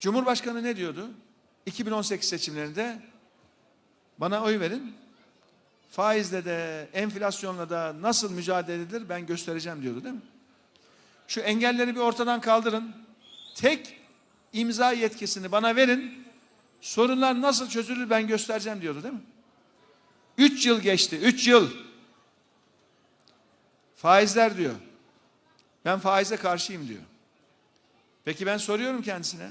Cumhurbaşkanı ne diyordu? 2018 seçimlerinde bana oy verin. Faizle de enflasyonla da nasıl mücadele edilir ben göstereceğim diyordu değil mi? Şu engelleri bir ortadan kaldırın. Tek imza yetkisini bana verin. Sorunlar nasıl çözülür ben göstereceğim diyordu değil mi? Üç yıl geçti. Üç yıl. Faizler diyor. Ben faize karşıyım diyor. Peki ben soruyorum kendisine.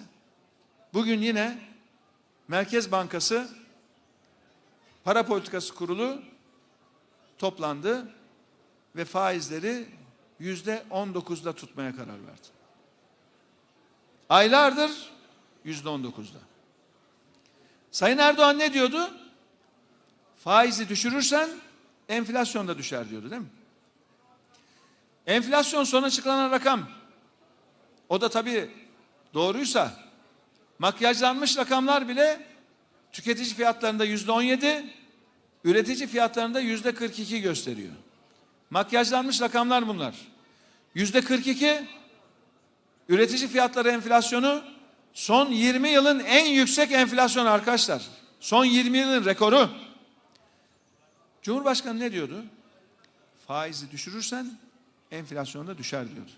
Bugün yine Merkez Bankası Para Politikası Kurulu toplandı ve faizleri yüzde on dokuzda tutmaya karar verdi. Aylardır yüzde on dokuzda. Sayın Erdoğan ne diyordu? Faizi düşürürsen enflasyon da düşer diyordu değil mi? Enflasyon son açıklanan rakam. O da tabii doğruysa makyajlanmış rakamlar bile tüketici fiyatlarında yüzde on yedi, üretici fiyatlarında yüzde kırk iki gösteriyor. Makyajlanmış rakamlar bunlar. Yüzde kırk iki, üretici fiyatları enflasyonu son 20 yılın en yüksek enflasyonu arkadaşlar. Son 20 yılın rekoru. Cumhurbaşkanı ne diyordu? Faizi düşürürsen enflasyon da düşer diyordu.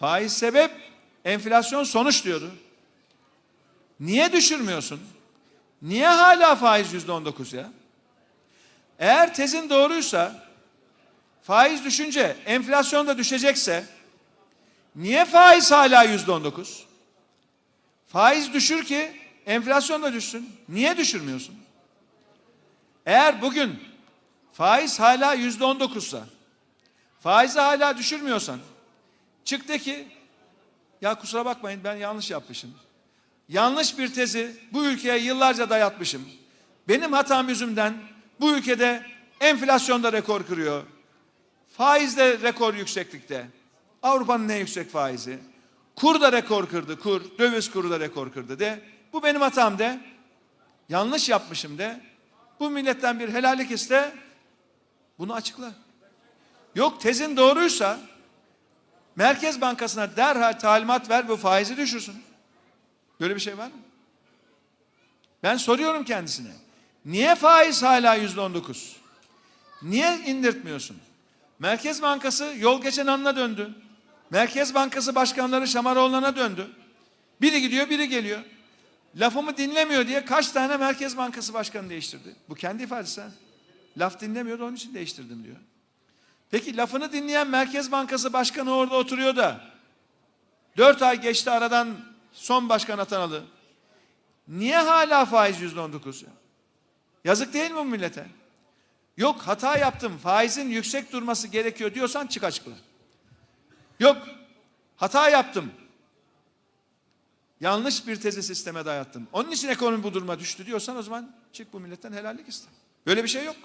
Faiz sebep, enflasyon sonuç diyordu. Niye düşürmüyorsun? Niye hala faiz yüzde on dokuz ya? Eğer tezin doğruysa, faiz düşünce enflasyon da düşecekse, niye faiz hala yüzde on dokuz? Faiz düşür ki enflasyon da düşsün. Niye düşürmüyorsun? Eğer bugün faiz hala yüzde on dokuzsa, faizi hala düşürmüyorsan, çık de ki, ya kusura bakmayın ben yanlış yapmışım. Yanlış bir tezi bu ülkeye yıllarca dayatmışım. Benim hatam yüzümden bu ülkede enflasyonda rekor kırıyor. Faizde rekor yükseklikte. Avrupa'nın en yüksek faizi. Kur da rekor kırdı, kur. Döviz kuru da rekor kırdı de. Bu benim hatam de. Yanlış yapmışım de. Bu milletten bir helallik iste. Bunu açıkla. Yok tezin doğruysa Merkez Bankası'na derhal talimat ver bu faizi düşürsün. Böyle bir şey var mı? Ben soruyorum kendisine. Niye faiz hala yüzde on dokuz? Niye indirtmiyorsun? Merkez Bankası yol geçen anına döndü. Merkez Bankası başkanları Şamaroğlu'na döndü. Biri gidiyor biri geliyor. Lafımı dinlemiyor diye kaç tane Merkez Bankası başkanı değiştirdi. Bu kendi ifadesi. Laf dinlemiyordu onun için değiştirdim diyor. Peki lafını dinleyen Merkez Bankası başkanı orada oturuyor da dört ay geçti aradan son başkan atanalı. Niye hala faiz yüzde on dokuz? Yazık değil mi bu millete? Yok hata yaptım faizin yüksek durması gerekiyor diyorsan çık açıkla. Yok hata yaptım. Yanlış bir tezi sisteme dayattım. Onun için ekonomi bu duruma düştü diyorsan o zaman çık bu milletten helallik iste. Böyle bir şey yok.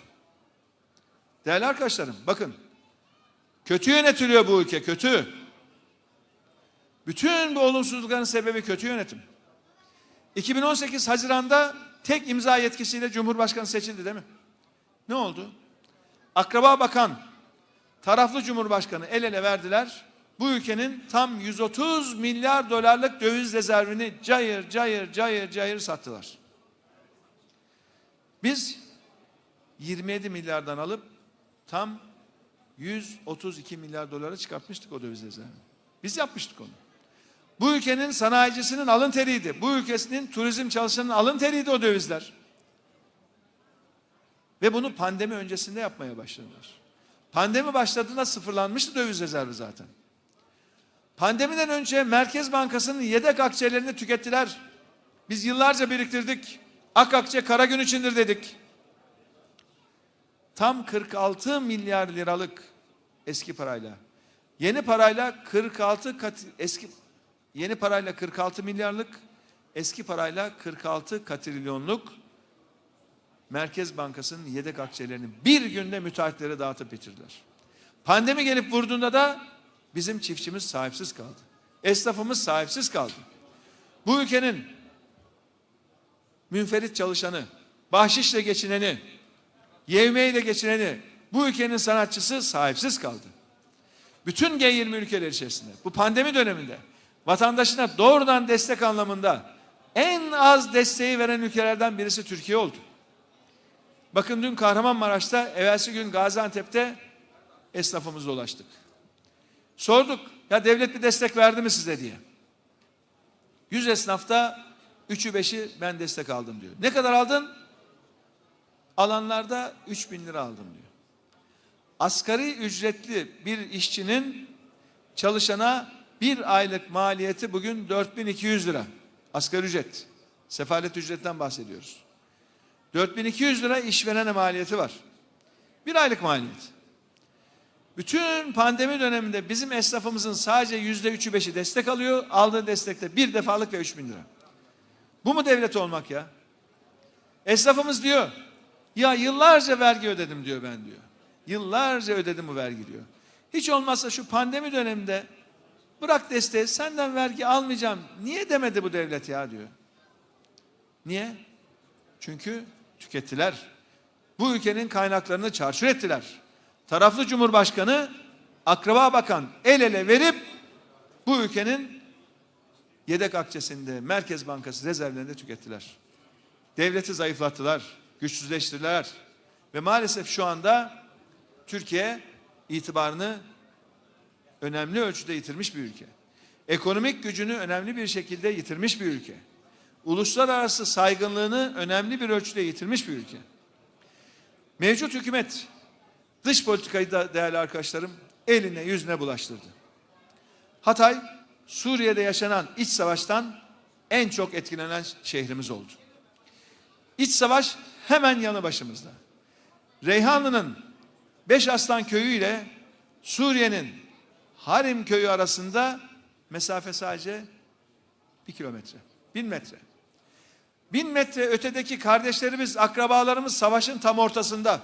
Değerli arkadaşlarım bakın. Kötü yönetiliyor bu ülke kötü. Bütün bu olumsuzlukların sebebi kötü yönetim. 2018 Haziran'da tek imza yetkisiyle Cumhurbaşkanı seçildi değil mi? Ne oldu? Akraba bakan, taraflı Cumhurbaşkanı el ele verdiler. Bu ülkenin tam 130 milyar dolarlık döviz rezervini cayır cayır cayır cayır sattılar. Biz 27 milyardan alıp tam 132 milyar dolara çıkartmıştık o döviz rezervini. Biz yapmıştık onu. Bu ülkenin sanayicisinin alın teriydi. Bu ülkesinin turizm çalışanının alın teriydi o dövizler. Ve bunu pandemi öncesinde yapmaya başladılar. Pandemi başladığında sıfırlanmıştı döviz rezervi zaten. Pandemiden önce Merkez Bankası'nın yedek akçelerini tükettiler. Biz yıllarca biriktirdik. Ak akçe kara gün içindir dedik. Tam 46 milyar liralık eski parayla. Yeni parayla 46 kat eski yeni parayla 46 milyarlık, eski parayla 46 katrilyonluk Merkez Bankası'nın yedek akçelerini bir günde müteahhitlere dağıtıp bitirdiler. Pandemi gelip vurduğunda da bizim çiftçimiz sahipsiz kaldı. Esnafımız sahipsiz kaldı. Bu ülkenin münferit çalışanı, bahşişle geçineni, yevmeyle geçineni, bu ülkenin sanatçısı sahipsiz kaldı. Bütün G20 ülkeler içerisinde bu pandemi döneminde vatandaşına doğrudan destek anlamında en az desteği veren ülkelerden birisi Türkiye oldu. Bakın dün Kahramanmaraş'ta, evvelsi gün Gaziantep'te esnafımızla dolaştık. Sorduk, ya devlet bir destek verdi mi size diye. 100 esnafta 3'ü 5'i ben destek aldım diyor. Ne kadar aldın? Alanlarda 3 bin lira aldım diyor. Asgari ücretli bir işçinin çalışana bir aylık maliyeti bugün 4200 lira. Asgari ücret. Sefalet ücretten bahsediyoruz. 4200 lira işverene maliyeti var. Bir aylık maliyet. Bütün pandemi döneminde bizim esnafımızın sadece yüzde üçü beşi destek alıyor. Aldığı destekte bir defalık ve üç bin lira. Bu mu devlet olmak ya? Esnafımız diyor, ya yıllarca vergi ödedim diyor ben diyor. Yıllarca ödedim bu vergi diyor. Hiç olmazsa şu pandemi döneminde bırak desteği senden vergi almayacağım. Niye demedi bu devlet ya diyor. Niye? Çünkü tükettiler. Bu ülkenin kaynaklarını çarçur ettiler. Taraflı Cumhurbaşkanı, akraba bakan el ele verip bu ülkenin yedek akçesinde, Merkez Bankası rezervlerinde tükettiler. Devleti zayıflattılar, güçsüzleştirdiler. Ve maalesef şu anda Türkiye itibarını önemli ölçüde yitirmiş bir ülke. Ekonomik gücünü önemli bir şekilde yitirmiş bir ülke. Uluslararası saygınlığını önemli bir ölçüde yitirmiş bir ülke. Mevcut hükümet dış politikayı da değerli arkadaşlarım eline yüzüne bulaştırdı. Hatay Suriye'de yaşanan iç savaştan en çok etkilenen şehrimiz oldu. İç savaş hemen yanı başımızda. Reyhanlı'nın Beş Aslan köyü ile Suriye'nin Harim köyü arasında mesafe sadece bir kilometre, bin metre. Bin metre ötedeki kardeşlerimiz, akrabalarımız savaşın tam ortasında.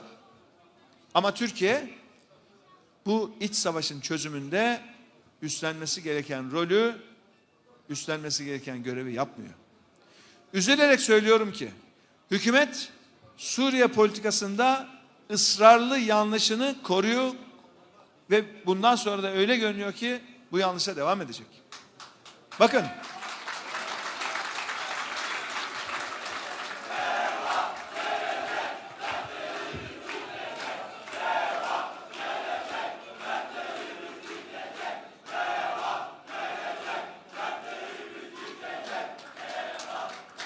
Ama Türkiye bu iç savaşın çözümünde üstlenmesi gereken rolü, üstlenmesi gereken görevi yapmıyor. Üzülerek söylüyorum ki hükümet Suriye politikasında ısrarlı yanlışını koruyor ve bundan sonra da öyle görünüyor ki bu yanlışa devam edecek. Bakın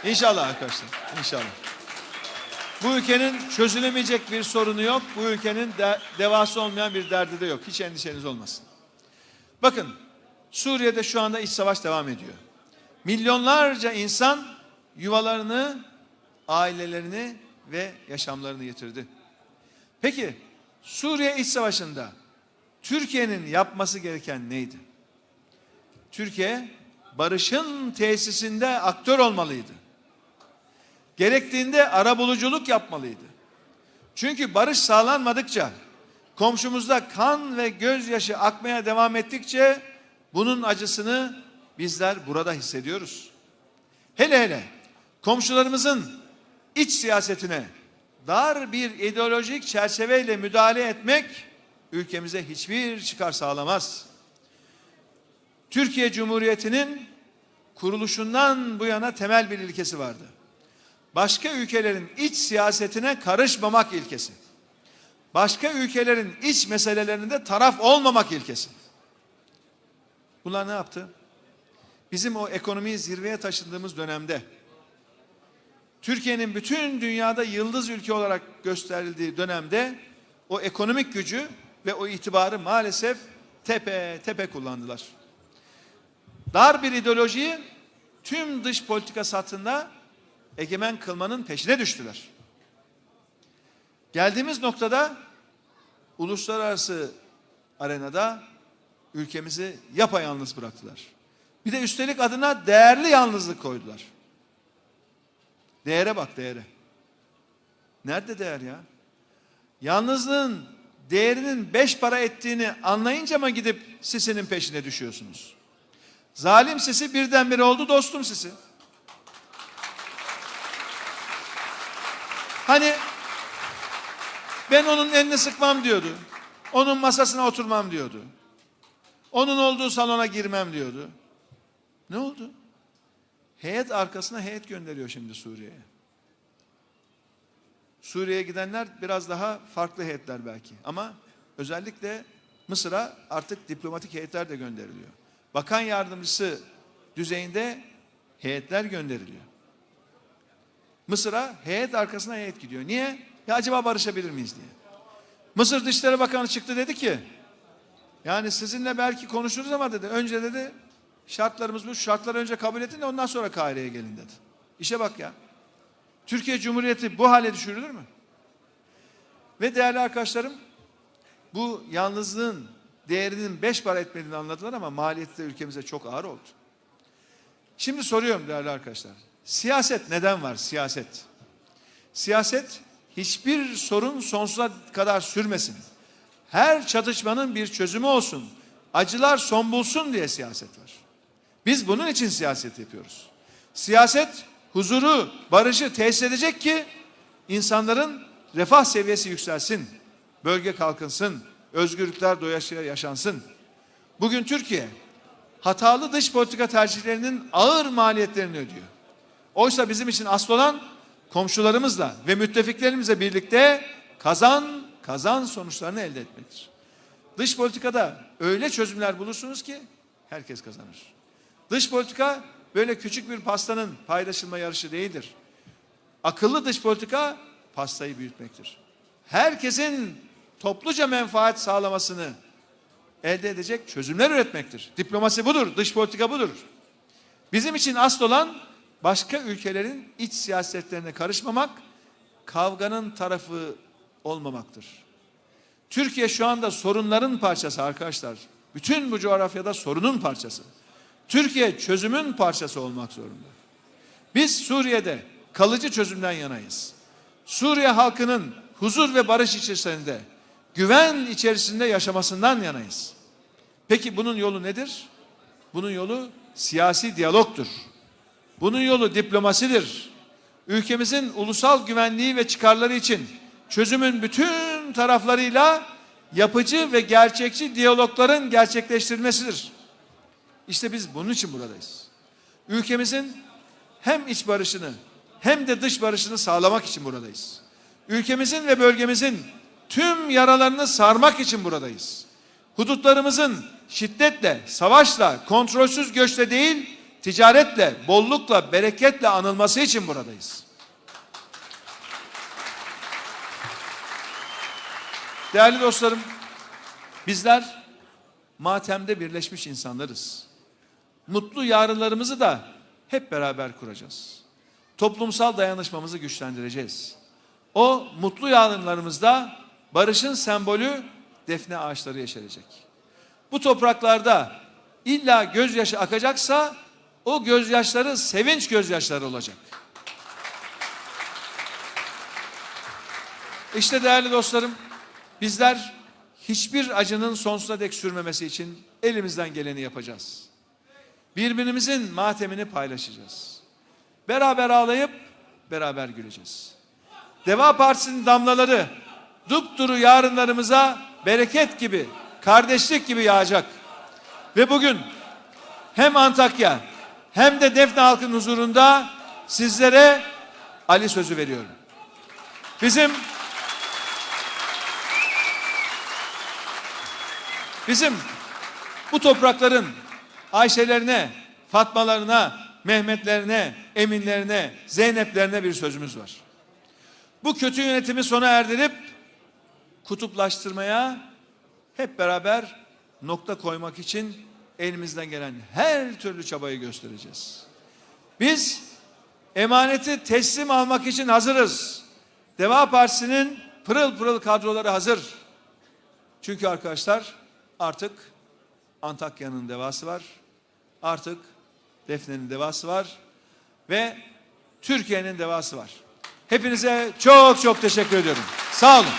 İnşallah arkadaşlar. İnşallah. Bu ülkenin çözülemeyecek bir sorunu yok. Bu ülkenin de, devası olmayan bir derdi de yok. Hiç endişeniz olmasın. Bakın Suriye'de şu anda iç savaş devam ediyor. Milyonlarca insan yuvalarını, ailelerini ve yaşamlarını yitirdi. Peki Suriye iç savaşında Türkiye'nin yapması gereken neydi? Türkiye barışın tesisinde aktör olmalıydı. Gerektiğinde arabuluculuk yapmalıydı. Çünkü barış sağlanmadıkça, komşumuzda kan ve gözyaşı akmaya devam ettikçe bunun acısını bizler burada hissediyoruz. Hele hele komşularımızın iç siyasetine dar bir ideolojik çerçeveyle müdahale etmek ülkemize hiçbir çıkar sağlamaz. Türkiye Cumhuriyeti'nin kuruluşundan bu yana temel bir ilkesi vardı başka ülkelerin iç siyasetine karışmamak ilkesi. Başka ülkelerin iç meselelerinde taraf olmamak ilkesi. Bunlar ne yaptı? Bizim o ekonomiyi zirveye taşındığımız dönemde Türkiye'nin bütün dünyada yıldız ülke olarak gösterildiği dönemde o ekonomik gücü ve o itibarı maalesef tepe tepe kullandılar. Dar bir ideolojiyi tüm dış politika satında egemen kılmanın peşine düştüler. Geldiğimiz noktada uluslararası arenada ülkemizi yapayalnız bıraktılar. Bir de üstelik adına değerli yalnızlık koydular. Değere bak değere. Nerede değer ya? Yalnızlığın değerinin beş para ettiğini anlayınca mı gidip sisinin peşine düşüyorsunuz? Zalim sisi birdenbire oldu dostum sisi. Hani ben onun elini sıkmam diyordu. Onun masasına oturmam diyordu. Onun olduğu salona girmem diyordu. Ne oldu? Heyet arkasına heyet gönderiyor şimdi Suriye'ye. Suriye'ye gidenler biraz daha farklı heyetler belki. Ama özellikle Mısır'a artık diplomatik heyetler de gönderiliyor. Bakan yardımcısı düzeyinde heyetler gönderiliyor. Mısır'a heyet arkasına heyet gidiyor. Niye? Ya acaba barışabilir miyiz diye. Mısır Dışişleri Bakanı çıktı dedi ki yani sizinle belki konuşuruz ama dedi önce dedi şartlarımız bu şartları önce kabul edin de ondan sonra Kahire'ye gelin dedi. İşe bak ya. Türkiye Cumhuriyeti bu hale düşürülür mü? Ve değerli arkadaşlarım bu yalnızlığın değerinin beş para etmediğini anladılar ama maliyeti de ülkemize çok ağır oldu. Şimdi soruyorum değerli arkadaşlar. Siyaset neden var siyaset? Siyaset hiçbir sorun sonsuza kadar sürmesin. Her çatışmanın bir çözümü olsun. Acılar son bulsun diye siyaset var. Biz bunun için siyaset yapıyoruz. Siyaset huzuru, barışı tesis edecek ki insanların refah seviyesi yükselsin. Bölge kalkınsın, özgürlükler doyasıya yaşansın. Bugün Türkiye hatalı dış politika tercihlerinin ağır maliyetlerini ödüyor. Oysa bizim için asıl olan komşularımızla ve müttefiklerimizle birlikte kazan kazan sonuçlarını elde etmektir. Dış politikada öyle çözümler bulursunuz ki herkes kazanır. Dış politika böyle küçük bir pastanın paylaşılma yarışı değildir. Akıllı dış politika pastayı büyütmektir. Herkesin topluca menfaat sağlamasını elde edecek çözümler üretmektir. Diplomasi budur, dış politika budur. Bizim için asıl olan başka ülkelerin iç siyasetlerine karışmamak, kavganın tarafı olmamaktır. Türkiye şu anda sorunların parçası arkadaşlar. Bütün bu coğrafyada sorunun parçası. Türkiye çözümün parçası olmak zorunda. Biz Suriye'de kalıcı çözümden yanayız. Suriye halkının huzur ve barış içerisinde, güven içerisinde yaşamasından yanayız. Peki bunun yolu nedir? Bunun yolu siyasi diyalogtur. Bunun yolu diplomasidir. Ülkemizin ulusal güvenliği ve çıkarları için çözümün bütün taraflarıyla yapıcı ve gerçekçi diyalogların gerçekleştirilmesidir. İşte biz bunun için buradayız. Ülkemizin hem iç barışını hem de dış barışını sağlamak için buradayız. Ülkemizin ve bölgemizin tüm yaralarını sarmak için buradayız. Hudutlarımızın şiddetle, savaşla, kontrolsüz göçle değil, ticaretle, bollukla, bereketle anılması için buradayız. Değerli dostlarım, bizler matemde birleşmiş insanlarız. Mutlu yarınlarımızı da hep beraber kuracağız. Toplumsal dayanışmamızı güçlendireceğiz. O mutlu yarınlarımızda barışın sembolü defne ağaçları yeşerecek. Bu topraklarda illa gözyaşı akacaksa o gözyaşları sevinç gözyaşları olacak. İşte değerli dostlarım bizler hiçbir acının sonsuza dek sürmemesi için elimizden geleni yapacağız. Birbirimizin matemini paylaşacağız. Beraber ağlayıp beraber güleceğiz. Deva Partisi'nin damlaları dupduru yarınlarımıza bereket gibi, kardeşlik gibi yağacak. Ve bugün hem Antakya hem de Defne halkın huzurunda sizlere Ali sözü veriyorum. Bizim bizim bu toprakların Ayşelerine, Fatmalarına, Mehmetlerine, Eminlerine, Zeyneplerine bir sözümüz var. Bu kötü yönetimi sona erdirip kutuplaştırmaya hep beraber nokta koymak için elimizden gelen her türlü çabayı göstereceğiz. Biz emaneti teslim almak için hazırız. Deva Partisi'nin pırıl pırıl kadroları hazır. Çünkü arkadaşlar artık Antakya'nın devası var. Artık Defne'nin devası var. Ve Türkiye'nin devası var. Hepinize çok çok teşekkür ediyorum. Sağ olun.